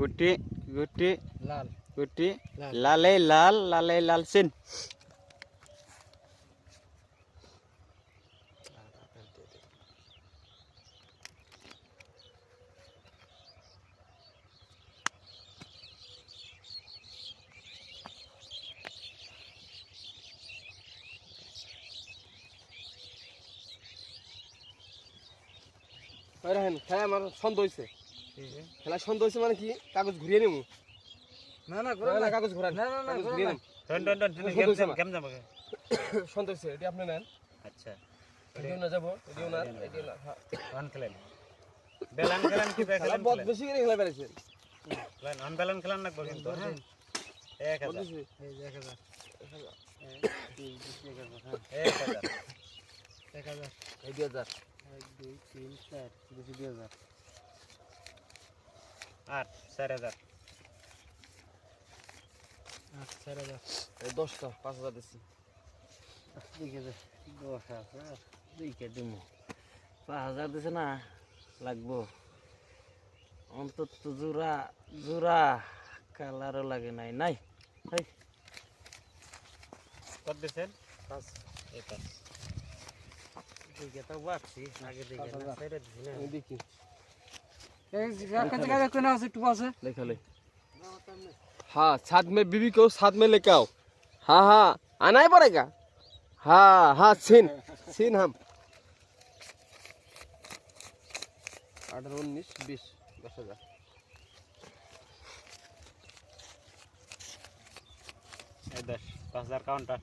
গুটি গুটি লাল। গুটি লাল। লালে লাল লালে সিন। খেলা আমার সন্দেহ হয়েছে খেলা সন্দেহ হয়েছে মানে কি? কাগজ ঘুরিয়ে নেব না না না, না, কাগজ ঘোরান না, না, না, ঘুরিয়ে না। নেন ডন ডন ডন গেম জাম গেম জাম ওকে সন্দেহ হয়েছে এটি আপনি নেন। আচ্ছা। এটিও না যাব এটিও না এটিও না হ্যাঁ। খেলেন। বেলান খেলেন কি খেলেন বহুত বেশি করে খেলা বেড়েছে। খেলেন অন বেলান খেলেন না কিন্তু হ্যাঁ। এক হাজার। বেশি এই যে এক হাজার। এক হাজার। এক হাজার। এই দুই হাজার। এক দুই তিন চার বেশি দুই হাজার। আট চার হাজার। আট চার হাজার। এই দশটা পাঁচ হাজার দিচ্ছি দশ হাজার দেখে দিব পাঁচ হাজার দিছে না লাগবো। অন্তত জোড়া জোড়া কালারও লাগে নাই। নাই এই কত দিছেন? পাঁচ। এই পাঁচ। দেখে তো বাড়ছি আগে দেখে না ছেড়ে দিছি না। দেখি। দেখালে हाँ साथ में बीवी को साथ में लेके आओ हाँ हाँ आना ही पड़ेगा हाँ हाँ सीन सीन हम अठारह उन्नीस बीस दस हजार এই দশ পাঁচ হাজার কাউন্টার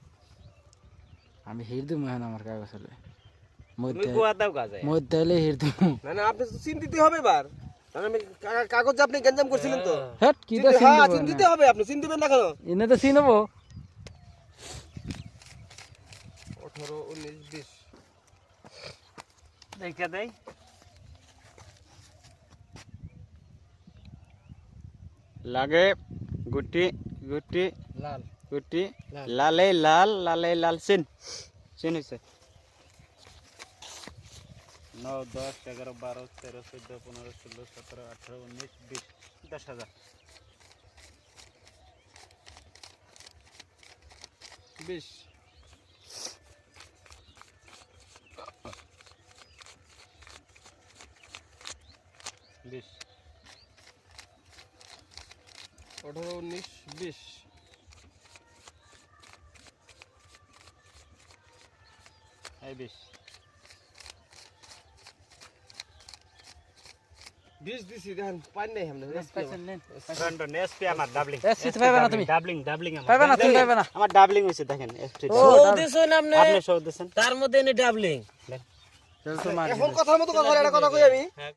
আমি হির দিব এখন আমার কাগজ হলে তুমি মধ্যে কুয়া দাও কাজে মধ্যে হলে হির দিব না না আপনি তো চিন দিতে হবে এবার কারণ আমি কা- কাগজ আপনি গঞ্জাম করছিলেন তো? হ্যাট কি দি- চিন হ্যাঁ চিন দিতে হবে আপনি চিন দিবেন না কেন? এনে তো চিনব আঠারো উনিশ বিশ। দেখে দেই। লাগে গুটি গুটি লাল। গুটি লালে। লাল লালে লাল সিন। সিন হয়েছে নয় দশ এগারো বারো তেরো চোদ্দ পনেরো ষোলো সতেরো আঠারো উনিশ বিশ দশ হাজার। বিশ। বিশ। আঠারো উনিশ বিশ। এই বিশ। বিশ দিছি দেখেন পাই নাই আমরা ডন এসপি আমার ডাবলিং তো পাইবা না তুমি? ডাবলিং ডাবলিং আমার পাইবা না তুমি পাইবা না আমার ডাবলিং হয়েছে দেখেন SPI ও আপনি? সব দিছেন? তার মধ্যে এনে ডাবলিং এখন কথার মতো কথা একটা কথা কই আমি?